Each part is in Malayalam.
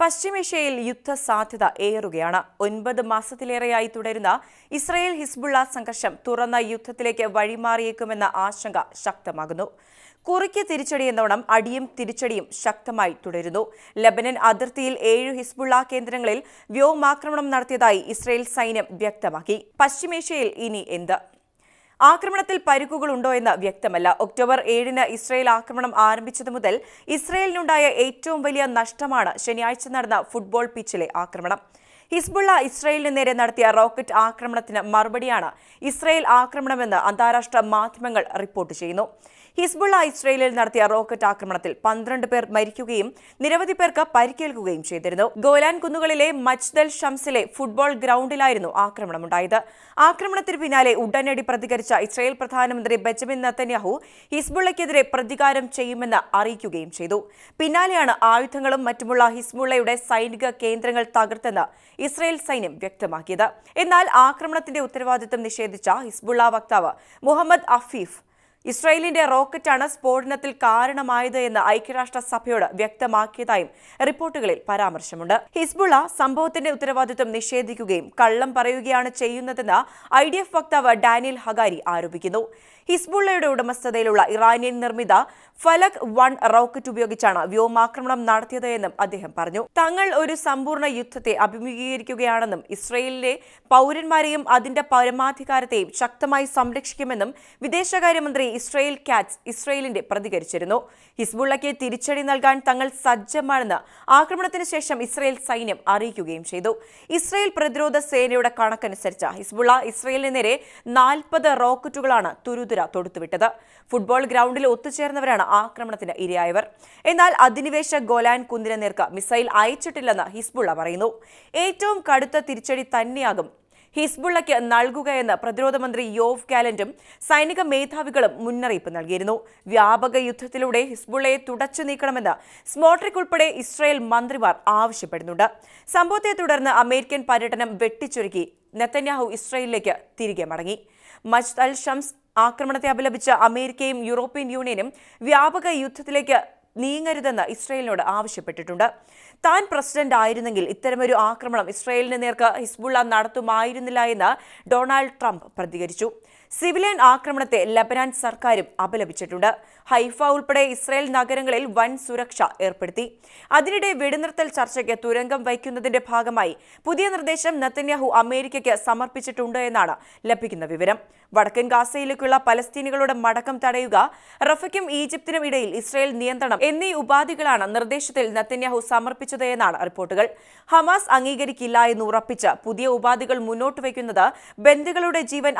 പശ്ചിമേഷ്യയിൽ യുദ്ധസാധ്യത ഏറുകയാണ്. ഒൻപത് മാസത്തിലേറെയായി തുടരുന്ന ഇസ്രയേൽ ഹിസ്ബുള്ള സംഘർഷം തുറന്ന യുദ്ധത്തിലേക്ക് വഴിമാറിയേക്കുമെന്ന ആശങ്ക ശക്തമാകുന്നു. കുറിക്ക് തിരിച്ചടിയെന്നോണം അടിയും തിരിച്ചടിയും ശക്തമായി തുടരുന്നു. ലബനൻ അതിർത്തിയിൽ ഏഴ് ഹിസ്ബുള്ള കേന്ദ്രങ്ങളിൽ വ്യോമാക്രമണം നടത്തിയതായി ഇസ്രയേൽ സൈന്യം വ്യക്തമാക്കി. പശ്ചിമേഷ്യയിൽ ഇനി എന്ത്? ആക്രമണത്തിൽ പരിക്കുകളുണ്ടോ എന്ന് വ്യക്തമല്ല. ഒക്ടോബർ ഏഴിന് ഇസ്രയേൽ ആക്രമണം ആരംഭിച്ചതു മുതൽ ഇസ്രയേലിനുണ്ടായ ഏറ്റവും വലിയ നഷ്ടമാണ് ശനിയാഴ്ച നടന്ന ഫുട്ബോൾ പിച്ചിലെ ആക്രമണം. ഹിസ്ബുള്ള ഇസ്രയേലിന് നേരെ നടത്തിയ റോക്കറ്റ് ആക്രമണത്തിന് മറുപടിയാണ് ഇസ്രയേൽ ആക്രമണമെന്ന് അന്താരാഷ്ട്ര മാധ്യമങ്ങൾ റിപ്പോർട്ട് ചെയ്യുന്നു. ഹിസ്ബുള്ള ഇസ്രയേലിൽ നടത്തിയ റോക്കറ്റ് ആക്രമണത്തിൽ പന്ത്രണ്ട് പേർ മരിക്കുകയും നിരവധി പേർക്ക് പരിക്കേൽക്കുകയും ചെയ്തിരുന്നു. ഗോലാൻ കുന്നുകളിലെ മജ്ദൽ ഷംസിലെ ഫുട്ബോൾ ഗ്രൗണ്ടിലായിരുന്നു ആക്രമണമുണ്ടായത്. ആക്രമണത്തിന് പിന്നാലെ ഉടനടി പ്രതികരിച്ച ഇസ്രയേൽ പ്രധാനമന്ത്രി ബെഞ്ചമിൻ നത്തന്യാഹു ഹിസ്ബുള്ളയ്ക്കെതിരെ പ്രതികാരം ചെയ്യുമെന്ന് അറിയിക്കുകയും ചെയ്തു. പിന്നാലെയാണ് ആയുധങ്ങളും മറ്റുമുള്ള ഹിസ്ബുള്ളയുടെ സൈനിക കേന്ദ്രങ്ങൾ തകർത്തെന്ന് ഇസ്രയേൽ സൈന്യം വ്യക്തമാക്കിയത്. എന്നാൽ ആക്രമണത്തിന്റെ ഉത്തരവാദിത്തം നിഷേധിച്ച ഹിസ്ബുള്ള വക്താവ് മുഹമ്മദ് അഫീഫ് ഇസ്രായേലിന്റെ റോക്കറ്റാണ് സ്ഫോടനത്തിൽ കാരണമായത് എന്ന് ഐക്യരാഷ്ട്ര സഭയോട് വ്യക്തമാക്കിയതായും റിപ്പോർട്ടുകളിൽ പരാമർശമുണ്ട്. ഹിസ്ബുള്ള സംഭവത്തിന്റെ ഉത്തരവാദിത്വം നിഷേധിക്കുകയും കള്ളം പറയുകയാണ് ചെയ്യുന്നതെന്ന് ഐ ഡി എഫ് വക്താവ് ഡാനിയൽ ഹഗാരി ആരോപിക്കുന്നു. ഹിസ്ബുള്ളയുടെ ഉടമസ്ഥതയിലുള്ള ഇറാനിയൻ നിർമ്മിത ഫലക് വൺ റോക്കറ്റ് ഉപയോഗിച്ചാണ് വ്യോമാക്രമണം നടത്തിയത് എന്നും അദ്ദേഹം പറഞ്ഞു. തങ്ങൾ ഒരു സമ്പൂർണ യുദ്ധത്തെ അഭിമുഖീകരിക്കുകയാണെന്നും ഇസ്രയേലിലെ പൗരന്മാരെയും അതിന്റെ പരമാധികാരത്തെയും ശക്തമായി സംരക്ഷിക്കുമെന്നും വിദേശകാര്യമന്ത്രി ഇസ്രയേൽ കാറ്റ്സ് ഇസ്രയേലിന്റെ പ്രതികരിച്ചിരുന്നു. ഹിസ്ബുള്ളയ്ക്ക് തിരിച്ചടി നൽകാൻ തങ്ങൾ സജ്ജമാണെന്ന് ആക്രമണത്തിന് ശേഷം ഇസ്രയേൽ സൈന്യം അറിയിക്കുകയും ചെയ്തു. ഇസ്രയേൽ പ്രതിരോധ സേനയുടെ കണക്കനുസരിച്ച് ഹിസ്ബുള്ള ഇസ്രയേലിന് നേരെ നാൽപ്പത് റോക്കറ്റുകളാണ് തുരുതുര തൊടുത്തുവിട്ടത്. ഫുട്ബോൾ ഗ്രൗണ്ടിൽ ഒത്തുചേർന്നവരാണ് ആക്രമണത്തിന് ഇരയായവർ. എന്നാൽ അധിനിവേശ ഗോലാൻ കുന്നിന് നേർക്ക് മിസൈൽ അയച്ചിട്ടില്ലെന്ന് ഹിസ്ബുള്ള പറയുന്നു. ഏറ്റവും കടുത്ത തിരിച്ചടി തന്നെയാകും ഹിസ്ബുള്ളയ്ക്ക് നൽകുകയെന്ന് പ്രതിരോധ മന്ത്രി യോവ് ഗാലന്റും സൈനിക മേധാവികളും മുന്നറിയിപ്പ് നൽകിയിരുന്നു. വ്യാപക യുദ്ധത്തിലൂടെ ഹിസ്ബുള്ളയെ തുടച്ചു നീക്കണമെന്ന് സ്മോട്രിക് ഉൾപ്പെടെ ഇസ്രായേൽ മന്ത്രിമാർ ആവശ്യപ്പെടുന്നുണ്ട്. സംഭവത്തെ തുടർന്ന് അമേരിക്കൻ പര്യടനം വെട്ടിച്ചുരുക്കി. നെത്തന്യാഹു ഇസ്രായേലിലേക്ക് തിരികെ മടങ്ങി. മജ്ദൽ ഷംസ് ആക്രമണത്തെ അപലപിച്ച അമേരിക്കയും യൂറോപ്യൻ യൂണിയനും വ്യാപക യുദ്ധത്തിലേക്ക് നീങ്ങരുതെന്ന് ഇസ്രയേലിനോട് ആവശ്യപ്പെട്ടിട്ടുണ്ട്. താൻ പ്രസിഡന്റ് ആയിരുന്നെങ്കിൽ ഇത്തരമൊരു ആക്രമണം ഇസ്രയേലിന് നേർക്ക് ഹിസ്ബുള്ള നടത്തുമായിരുന്നില്ല എന്ന് ഡൊണാൾഡ് ട്രംപ് പ്രതികരിച്ചു. സിവിലിയൻ ആക്രമണത്തെ ലബനാൻ സർക്കാരും അപലപിച്ചിട്ടുണ്ട്. ഹൈഫ ഉൾപ്പെടെ ഇസ്രായേൽ നഗരങ്ങളിൽ വൻ സുരക്ഷ ഏർപ്പെടുത്തി. അതിനിടെ വെടിനിർത്തൽ ചർച്ചയ്ക്ക് തുരങ്കം വയ്ക്കുന്നതിന്റെ ഭാഗമായി പുതിയ നിർദ്ദേശം നത്തന്യാഹു അമേരിക്കയ്ക്ക് സമർപ്പിച്ചിട്ടുണ്ട് എന്നാണ് ലഭിക്കുന്ന വിവരം. വടക്കൻ ഗാസയിലേക്കുള്ള പലസ്തീനികളുടെ മടക്കം തടയുക റഫയ്ക്കും ഈജിപ്തിനും ഇടയിൽ ഇസ്രായേൽ നിയന്ത്രണം എന്നീ ഉപാധികളാണ് നിർദ്ദേശത്തിൽ നത്തന്യാഹു സമർപ്പിച്ചത് എന്നാണ് റിപ്പോർട്ടുകൾ. ഹമാസ് അംഗീകരിക്കില്ല എന്ന് ഉറപ്പിച്ച് പുതിയ ഉപാധികൾ മുന്നോട്ട് വയ്ക്കുന്നത് ബന്ധുക്കളുടെ ജീവൻ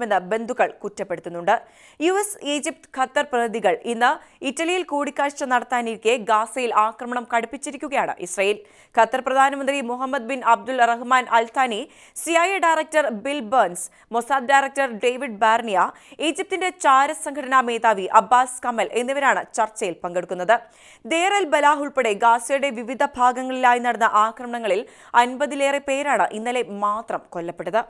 അപകടത്തിലാക്കുമെന്ന് ബന്ധുക്കൾ കുറ്റപ്പെടുത്തുന്നുണ്ട്. യു എസ് ഈജിപ്ത് ഖത്തർ പ്രതിനിധികൾ ഇന്ന് ഇറ്റലിയിൽ കൂടിക്കാഴ്ച നടത്താനിരിക്കെ ഗാസയിൽ ആക്രമണം കടുപ്പിച്ചിരിക്കുകയാണ് ഇസ്രയേൽ. ഖത്തർ പ്രധാനമന്ത്രി Muhammad bin Abdul Rahman Al Thani C I A director Bill Burns Mossad director David Barnea ഈജിപ്തിന്റെ ചാരസംഘടനാ മേധാവി അബ്ബാസ് കമൽ എന്നിവരാണ് ചർച്ചയിൽ പങ്കെടുക്കുന്നത്. ദേർ അൽ ബലാഹ് ഉൾപ്പെടെ ഗാസയുടെ വിവിധ ഭാഗങ്ങളിലായി നടന്ന ആക്രമണങ്ങളിൽ അൻപതിലേറെ പേരാണ് ഇന്നലെ മാത്രം കൊല്ലപ്പെട്ടത്.